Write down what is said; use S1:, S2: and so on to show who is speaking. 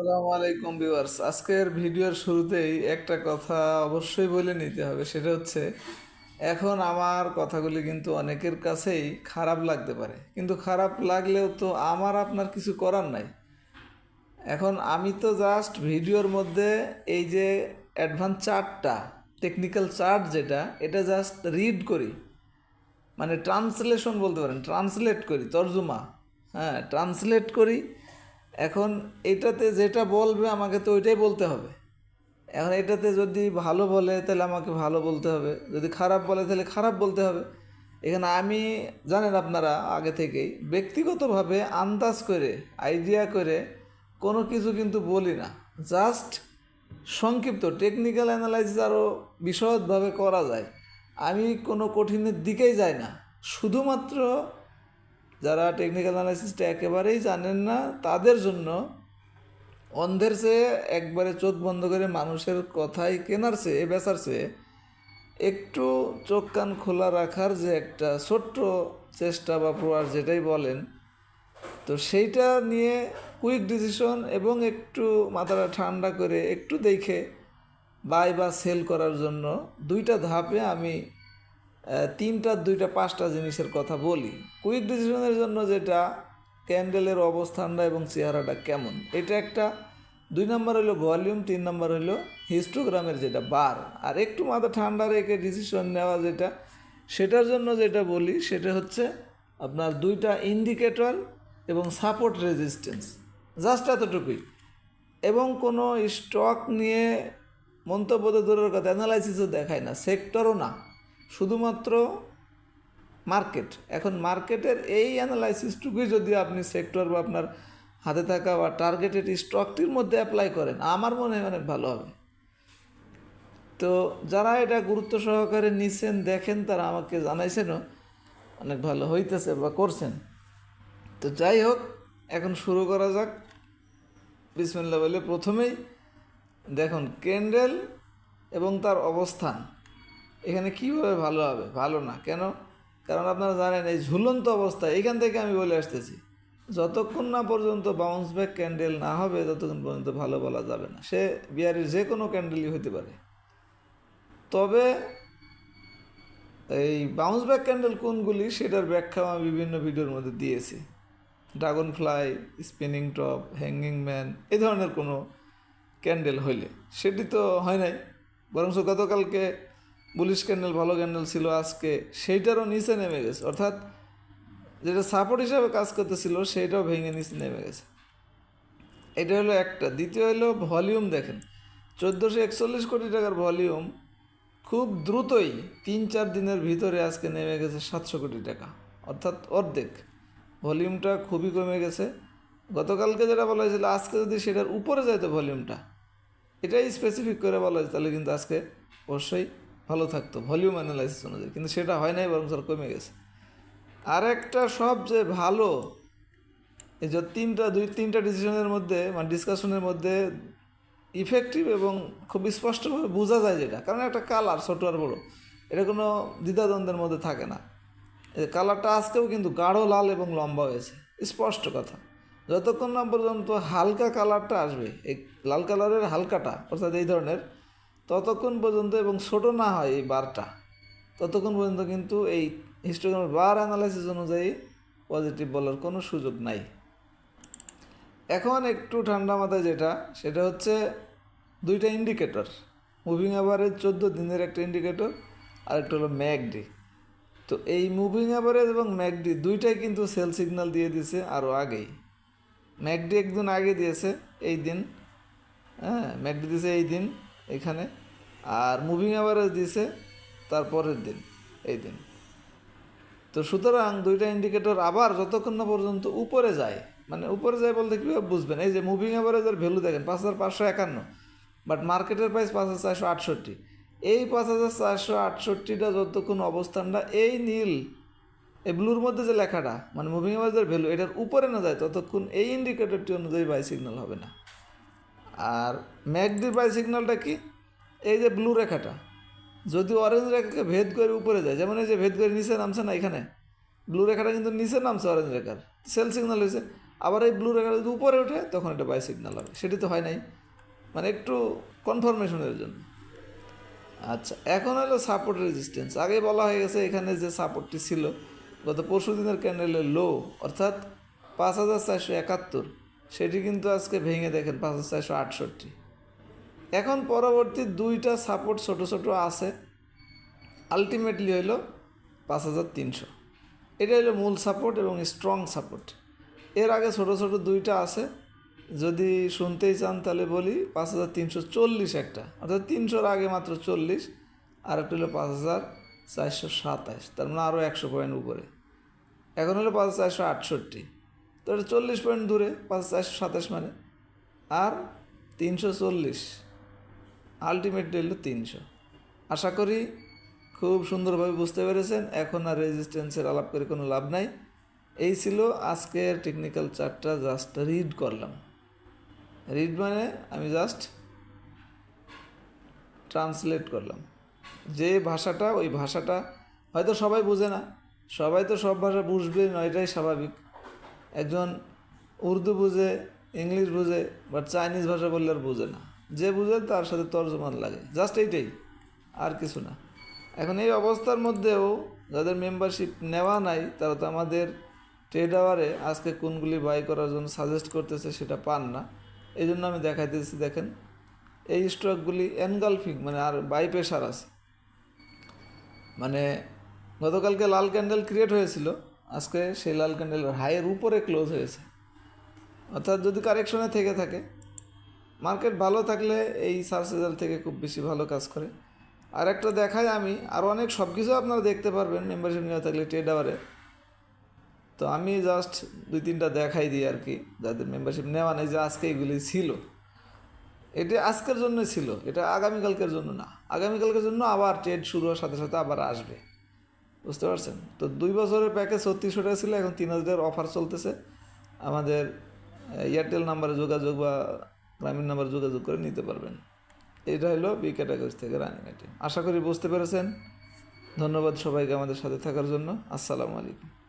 S1: আসসালামু আলাইকুম ভিউয়ার্স। আজকের ভিডিওর শুরুতেই একটা কথা অবশ্যই বলে নিতে হবে, সেটা হচ্ছে এখন আমার কথাগুলি কিন্তু অনেকের কাছেই খারাপ লাগতে পারে। কিন্তু খারাপ লাগলেও তো আমার আপনার কিছু করার নাই। এখন আমি তো জাস্ট ভিডিওর মধ্যে এই যে অ্যাডভান্স চার্টটা টেকনিক্যাল চার্ট যেটা, এটা জাস্ট রিড করি। মানে ট্রান্সলেশন বলতে পারেন ট্রান্সলেট করি, তর্জমা। হ্যাঁ ট্রান্সলেট করি এখন এটাতে যেটা বলবে আমাকে তো ওইটাই বলতে হবে। এখন এটাতে যদি ভালো বলে তাহলে আমাকে ভালো বলতে হবে। যদি খারাপ বলে তাহলে খারাপ বলতে হবে। এখানে আমি, জানেন আপনারা আগে থেকেই, ব্যক্তিগতভাবে আন্দাজ করে আইডিয়া করে কোনো কিছু কিন্তু বলি না। জাস্ট সংক্ষিপ্ত টেকনিক্যাল অ্যানালাইসিস আরও বিশদভাবে করা যায়। আমি কোনো কঠিনের দিকেই যাই না। শুধুমাত্র যারা টেকনিক্যাল অ্যানালাইসিসটা একেবারেই জানেন না, তাদের জন্য অন্ধের চেয়ে একবারে চোখ বন্ধ করে মানুষের কথাই কেনার চেয়ে বেচার চেয়ে একটু চোখ কান খোলা রাখার যে একটা ছোট্ট চেষ্টা বা প্রয়াস যেটাই বলেন, তো সেইটা নিয়ে কুইক ডিসিশন এবং একটু মাথাটা ঠান্ডা করে একটু দেখে বাই বা সেল করার জন্য দুইটা ধাপে আমি তিনটা, দুইটা, পাঁচটা জিনিসের কথা বলি। কুইক ডিসিশনের জন্য যেটা ক্যান্ডেলের অবস্থানটা এবং চেহারাটা কেমন? এটা একটা, দুই নম্বর হলো ভলিউম তিন নম্বর হলো হিস্টোগ্রামের যেটা বার আর একটু মাথা ঠান্ডা রেখে ডিসিশন নেওয়া যেটা, সেটার জন্য যেটা বলি, সেটা হচ্ছে আপনার দুইটা ইন্ডিকেটর এবং সাপোর্ট রেজিস্ট্যান্স জাস্ট এতটুকুই। এবং কোনো স্টক নিয়ে মন্তব্য তো দূরের কথা অ্যানালাইসিসও দেখায় না সেক্টরও না। শুধুমাত্র মার্কেট। এখন মার্কেটের এই অ্যানালাইসিসটুকুই যদি আপনি সেক্টর বা আপনার হাতে থাকা বা টার্গেটেড স্টকটির মধ্যে অ্যাপ্লাই করেন, আমার মনে হয় অনেক ভালো হবে। তো যারা এটা গুরুত্ব সহকারে নিছেন, দেখেন তারা আমাকে জানাইছেনও, অনেক ভালো হইতেছে বা করছেন। তো যাই হোক, এখন শুরু করা যাক। বিসমিল্লা বলে প্রথমেই দেখুন ক্যান্ডেল এবং তার অবস্থান। এখানে কীভাবে ভালো হবে? ভালো না। কেন? কারণ আপনারা জানেন, এই ঝুলন্ত অবস্থা, এখান থেকে আমি বলে আসতেছি। যতক্ষণ না পর্যন্ত বাউন্স ব্যাক ক্যান্ডেল না হবে, ততক্ষণ পর্যন্ত ভালো বলা যাবে না। সে বিয়ারের যে কোনো ক্যান্ডেলই হতে পারে। তবে এই বাউন্স ব্যাক ক্যান্ডেল কোনগুলি, সেটার ব্যাখ্যা আমি বিভিন্ন ভিডিওর মধ্যে দিয়েছি। Dragonfly spinning top hanging man এই ধরনের কোনো ক্যান্ডেল হইলে। সেটি তো হয় নাই। বরং গতকালকে বুলিশ ক্যান্ডেল, ভালো ক্যান্ডেল ছিল আজকে, সেইটারও নিচে নেমে গেছে। অর্থাৎ যেটা সাপোর্ট হিসাবে কাজ করতেছিল, সেইটাও ভেঙে নিচে নেমে গেছে। এটা হলো একটা। দ্বিতীয় হলো ভলিউম দেখেন। চোদ্দোশো একচল্লিশ কোটি টাকার ভলিউম খুব দ্রুতই তিন চার দিনের ভিতরে আজকে নেমে গেছে সাতশো কোটি টাকা। অর্থাৎ অর্ধেক। ভলিউমটা খুবই কমে গেছে। গতকালকে যেটা বলা হয়েছিল, আজকে যদি সেটার উপরে যাইতো ভলিউমটা। এটাই স্পেসিফিক করে বলা হয়েছে, তাহলে কিন্তু আজকে অবশ্যই ভালো থাকতো ভলিউম অ্যানালাইসিস অনুযায়ী, কিন্তু সেটা হয় নাই, বরং স্যার কমে গেছে। আর একটা সবচেয়ে ভালো, এই যে তিনটা, দুই, তিনটা ডিসিশনের মধ্যে মানে ডিসকাশনের মধ্যে ইফেক্টিভ এবং খুব স্পষ্টভাবে বোঝা যায় যেটা। কারণ একটা কালার ছোটো আর বড়ো, এটা কোনো দ্বিধাদ্বন্দ্বের মধ্যে থাকে না। কালারটা আজকেও কিন্তু গাঢ়, লাল এবং লম্বা হয়েছে। স্পষ্ট কথা। যতক্ষণ না পর্যন্ত হালকা কালারটা আসবে, এই লাল কালারের হালকাটা, অর্থাৎ এই ধরনের ততক্ষণ পর্যন্ত এবং ছোট না হয় এই বারটা, ততক্ষণ পর্যন্ত কিন্তু এই হিস্টোগ্রামের বার অ্যানালাইসিস অনুযায়ী পজিটিভ বলার কোনো সুযোগ নাই। এখন একটু ঠান্ডা মাথায় যেটা, সেটা হচ্ছে দুইটা ইন্ডিকেটর মুভিং অ্যাভারেজ চোদ্দ দিনের একটা ইন্ডিকেটর আর একটা হলো ম্যাকডি। তো এই মুভিং অ্যাভারেজ এবং ম্যাকডি দুইটাই কিন্তু সেল সিগন্যাল দিয়ে দিছে আরও আগেই। ম্যাকডি একদিন আগে দিয়েছে, এই দিন হ্যাঁ ম্যাকডি দিয়েছে এই দিন, এখানে। আর মুভিং অ্যাভারেজ দিছে তারপরের দিন, এই দিন। তো সুতরাং দুইটা ইন্ডিকেটর আবার যতক্ষণ না পর্যন্ত উপরে যায় মানে উপরে যায় বলতে কীভাবে বুঝবেন? এই যে মুভিং অ্যাভারেজের ভ্যালু দেখেন, পাঁচ হাজার পাঁচশো একান্ন বাট মার্কেটের প্রাইস পাঁচ হাজার চারশো আটষট্টি। এই পাঁচ হাজার চারশো আটষট্টিটা যতক্ষণ অবস্থানটা এই নীল, এই ব্লুর মধ্যে যে লেখাটা মানে মুভিং অ্যাভারেজের ভ্যালু এটার উপরে না যায়, ততক্ষণ এই ইন্ডিকেটরটি অনুযায়ী বাই সিগন্যাল হবে না। আর ম্যাকডির বাই সিগন্যালটা কি? এই যে ব্লু রেখাটা, যদি অরেঞ্জ রেখাকে ভেদ করে উপরে যায়, যেমন এই যে ভেদ করে নিচে নামছে না এখানে ব্লু রেখাটা কিন্তু নিচে নামছে অরেঞ্জ রেখার সেল সিগনাল হয়েছে, আবার এই ব্লু রেখাটা যদি উপরে ওঠে, তখন এটা বাই সিগন্যাল হবে, সেটি তো হয় নাই মানে একটু কনফার্মেশনের জন্য। আচ্ছা এখন হলো সাপোর্ট রেজিস্ট্যান্স আগে বলা হয়ে গেছে এখানে যে সাপোর্টটি ছিল, গত পরশু দিনের ক্যান্ডেলের লো অর্থাৎ পাঁচ হাজার চারশো একাত্তর, সেটি কিন্তু আজকে ভেঙে দেখেন পাঁচ হাজার চারশো আটষট্টি। এখন পরবর্তী দুইটা সাপোর্ট ছোট ছোট আছে। আলটিমেটলি হইল পাঁচ হাজার তিনশো। এটা হলো মূল সাপোর্ট এবং স্ট্রং সাপোর্ট এর আগে ছোট ছোট দুইটা আছে। যদি শুনতেই চান তাহলে বলি পাঁচ হাজার তিনশো চল্লিশ একটা। অর্থাৎ তিনশোর আগে মাত্র চল্লিশ আর একটা হলো পাঁচ হাজার চারশো সাতাশ। তার মানে আরও একশো পয়েন্ট উপরে। এখন হলো পাঁচ চারশো আটষট্টি। তো এটা চল্লিশ পয়েন্ট দূরে, পাঁচ চারশো সাতাশ মানে। আর তিনশো চল্লিশ। আলটিমেটলি হলো তিনশো। আশা করি খুব সুন্দরভাবে বুঝতে পেরেছেন। এখন আর রেজিস্ট্যান্সের আলাপ করে কোনো লাভ নাই। এই ছিল আজকের টেকনিক্যাল চার্টটা জাস্ট রিড করলাম। রিড মানে আমি জাস্ট ট্রান্সলেট করলাম। যে ভাষাটা, ওই ভাষাটা হয়তো সবাই বোঝে না। সবাই তো সব ভাষা বুঝবে না এটাই স্বাভাবিক। একজন উর্দু বুঝে, ইংলিশ বুঝে বাট চাইনিজ ভাষা বললে আর বোঝে না। যে বুঝে তার সাথে তর্জমান লাগে। জাস্ট এইটাই, আর কিছু না। এখন এই অবস্থার মধ্যেও যাদের মেম্বারশিপ নেওয়া নাই, তারা তো আমাদের ট্রেড আওয়ারে আজকে কোনগুলি বাই করার জন্য সাজেস্ট করতেছে সেটা পান না। এই জন্য আমি দেখাই দেখাইতেছি, দেখেন। এই স্টকগুলি এনগালফিং মানে আর বাই প্রেশার আছে। মানে গতকালকে লাল ক্যান্ডেল ক্রিয়েট হয়েছিল, আজকে সেই লাল ক্যান্ডেল হাইয়ের উপরে ক্লোজ হয়েছে। অর্থাৎ যদি কারেকশনে থেকে থাকে মার্কেট ভালো থাকলে এই সার্চ রেজাল্ট থেকে খুব বেশি ভালো কাজ করে। আর একটা দেখাই আমি আরও অনেক সব কিছু আপনারা দেখতে পারবেন মেম্বারশিপ নেওয়া থাকলে ট্রেড আওয়ারে তো আমি জাস্ট দুই তিনটা দেখাই দিই আর কি, যাদের মেম্বারশিপ নেওয়া নেই যে আজকে এগুলি ছিল। এটা আজকের জন্য ছিল, এটা আগামীকালকের জন্য না। আগামীকালকের জন্য আবার ট্রেড শুরু হওয়ার সাথে সাথে আবার আসবে। বুঝতে পারছেন? তো দুই বছরের প্যাকেজ ছত্রিশশো টাকা ছিল, এখন তিন হাজার অফার চলতেছে। আমাদের এয়ারটেল নাম্বারে যোগাযোগ বা গ্রামীণ নাম্বার যোগাযোগ করে নিতে পারবেন। এটা হলো বি ক্যাটাগরি থেকে রানিং আইটেম আশা করি বুঝতে পেরেছেন। ধন্যবাদ সবাইকে আমাদের সাথে থাকার জন্য। আসসালামু আলাইকুম।